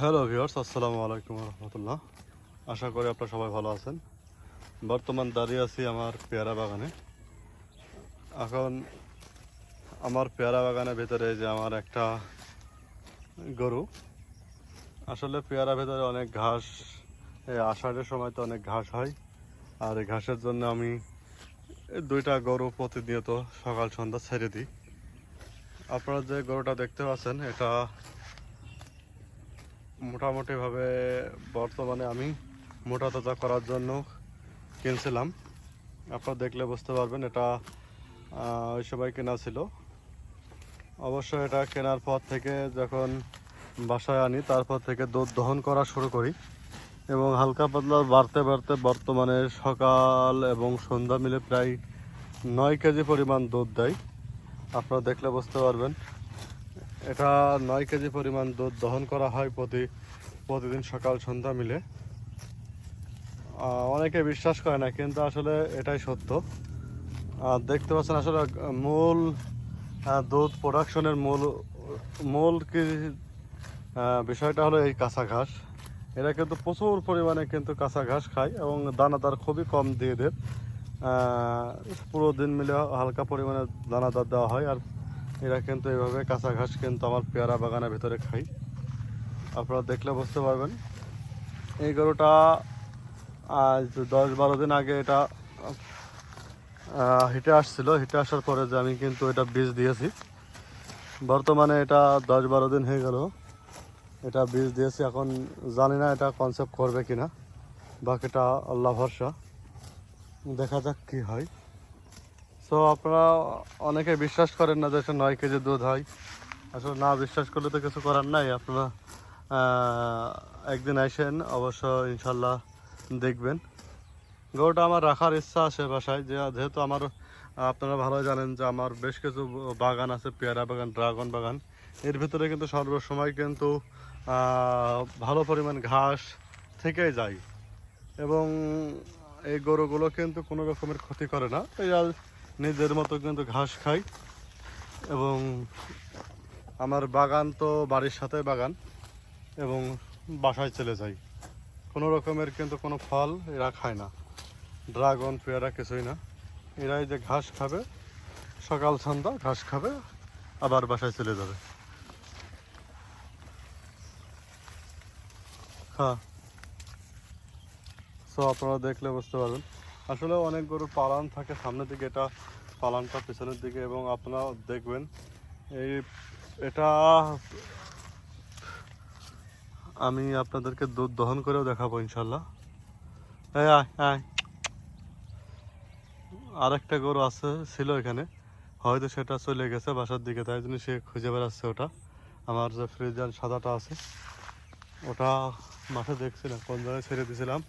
Hello viewers, আসসালামু আলাইকুম রহমতুল্লাহ। আশা করি আপনারা সবাই ভালো আছেন। বর্তমান দাঁড়িয়ে আছি আমার পেয়ারা বাগানে। এখন আমার পেয়ারা বাগানের ভেতরে যে আমার একটা গরু। আসলে পেয়ারা ভেতরে অনেক ঘাস, এই আষাঢ়ের সময় তো অনেক ঘাস হয়। আর এই ঘাসের জন্য আমি দুইটা গরু প্রতিনিয়ত সকাল সন্ধ্যা ছেড়ে দিই। আপনারা যে গরুটা দেখতে পাচ্ছেন, এটা মোটামুটিভাবে বর্তমানে আমি মোটা তাজা করার জন্য কিনছিলাম। আপনারা দেখলে বুঝতে পারবেন এটা ওই সময় কেনা ছিল। অবশ্য এটা কেনার পর থেকে যখন বাসায় আনি, তারপর থেকে দুধ দহন করা শুরু করি। এবং হালকা পাতলা বাড়তে বাড়তে বর্তমানে সকাল এবং সন্ধ্যা মিলে প্রায় নয় কেজি পরিমাণ দুধ দেয়। আপনারা দেখলে বুঝতে পারবেন। এটা নয় কেজি পরিমাণ দুধ দহন করা হয় প্রতি, প্রতিদিন সকাল সন্ধ্যা মিলে। অনেকে বিশ্বাস করে না, কিন্তু আসলে এটাই সত্য। আর দেখতে পাচ্ছেন আসলে মূল দুধ প্রোডাকশনের মূল মূল কি বিষয়টা হলো এই কাঁচা ঘাস। এরা কিন্তু প্রচুর পরিমাণে কিন্তু কাঁচা ঘাস খায় এবং দানাদার খুবই কম দিয়ে দেয়। পুরো দিন মিলে হালকা পরিমাণে দানাদার দেওয়া হয়। আর এরা কিন্তু এইভাবে কাঁচা ঘাস কিন্তু আমার পেয়ারা বাগানের ভিতরে খাই। আপনারা দেখলে বুঝতে পারবেন। এই গরুটা আজ দশ বারো দিন আগে এটা হিটে আসছিল। হিটে আসার পরে যে আমি কিন্তু এটা বীজ দিয়েছি। বর্তমানে এটা দশ বারো দিন হয়ে গেল। এটা বীজ দিয়েছি। এখন জানি না এটা কনসেপ্ট করবে কিনা। বাকিটা আল্লাহ ভরসা। দেখা যাক কি হয়। সো আপনারা অনেকে বিশ্বাস করেন না যে এটা নয় কেজি দুধ হয়। আসলে না বিশ্বাস করলে তো কিছু করার নাই। আপনারা একদিন আসেন অবশ্য ইনশাল্লাহ দেখবেন। গরুটা আমার রাখার ইচ্ছা আছে বাসায়। যে, যেহেতু আমার, আপনারা ভালো জানেন যে আমার বেশ কিছু বাগান আছে, পেয়ারা বাগান, ড্রাগন বাগান। এর ভিতরে কিন্তু সর্বসময় কিন্তু ভালো পরিমাণ ঘাস থেকেই যায়। এবং এই গরুগুলো কিন্তু কোনো রকমের ক্ষতি করে না। এরা নিজের মতো কিন্তু ঘাস খায় এবং আমার বাগান তো বাড়ির সাথে বাগান এবং বাসায় চলে যাই। কোনো রকমের কিন্তু কোনো ফল এরা খায় না। ড্রাগন, পেয়ারা কিছুই না। এরাই যে ঘাস খাবে, সকাল সন্ধ্যা ঘাস খাবে, আবার বাসায় চলে যাবে। হ্যাঁ। সো আপনারা দেখলে বুঝতে পারবেন। আসলে অনেক গরুর পালান থাকে সামনের দিকে, এটা পালানটা পেছনের দিকে এবং আপনারা দেখবেন এই এটা আমি আপনাদেরকে দুধ দহন করেও দেখাবো ইনশাল্লাহ। এই আয় আরেকটা গরু আছে, ছিল এখানে, হয়তো সেটা চলে গেছে বাসার দিকে, তাই জন্য সে খুঁজে বেড়াচ্ছে ওটা। আমার যে ফ্রিজার সাদাটা আছে, ওটা মাঠে দেখছিলাম, কোন জায়গায় ছেড়ে দিয়েছিলাম